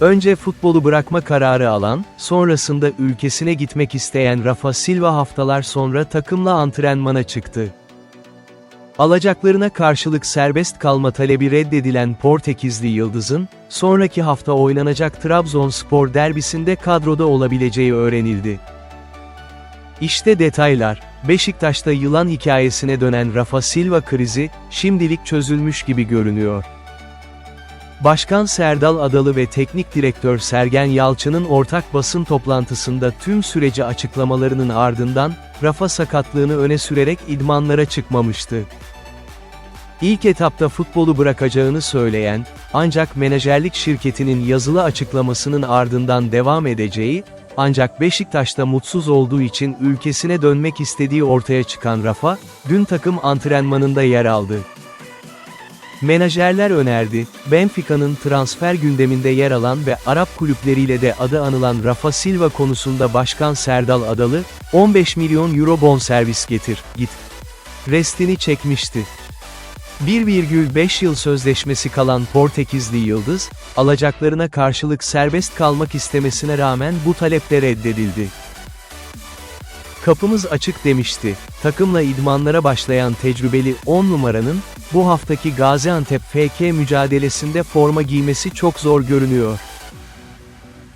Önce futbolu bırakma kararı alan, sonrasında ülkesine gitmek isteyen Rafa Silva haftalar sonra takımla antrenmana çıktı. Alacaklarına karşılık serbest kalma talebi reddedilen Portekizli Yıldız'ın, sonraki hafta oynanacak Trabzonspor derbisinde kadroda olabileceği öğrenildi. İşte detaylar, Beşiktaş'ta yılan hikayesine dönen Rafa Silva krizi, şimdilik çözülmüş gibi görünüyor. Başkan Serdal Adalı ve Teknik Direktör Sergen Yalçın'ın ortak basın toplantısında tüm süreci açıklamalarının ardından, Rafa sakatlığını öne sürerek idmanlara çıkmamıştı. İlk etapta futbolu bırakacağını söyleyen, ancak menajerlik şirketinin yazılı açıklamasının ardından devam edeceği, ancak Beşiktaş'ta mutsuz olduğu için ülkesine dönmek istediği ortaya çıkan Rafa, dün takım antrenmanında yer aldı. Menajerler önerdi, Benfica'nın transfer gündeminde yer alan ve Arap kulüpleriyle de adı anılan Rafa Silva konusunda Başkan Serdal Adalı, 15 milyon euro bonservis getir, git. Restini çekmişti. 1,5 yıl sözleşmesi kalan Portekizli Yıldız, alacaklarına karşılık serbest kalmak istemesine rağmen bu talep de reddedildi. Kapımız açık demişti. Takımla idmanlara başlayan tecrübeli 10 numaranın, bu haftaki Gaziantep FK mücadelesinde forma giymesi çok zor görünüyor.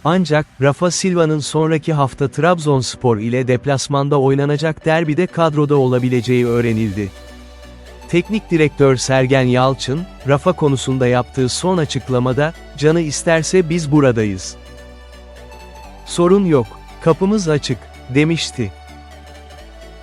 Ancak, Rafa Silva'nın sonraki hafta Trabzonspor ile deplasmanda oynanacak derbide kadroda olabileceği öğrenildi. Teknik direktör Sergen Yalçın, Rafa konusunda yaptığı son açıklamada, canı isterse biz buradayız. Sorun yok, kapımız açık, demişti.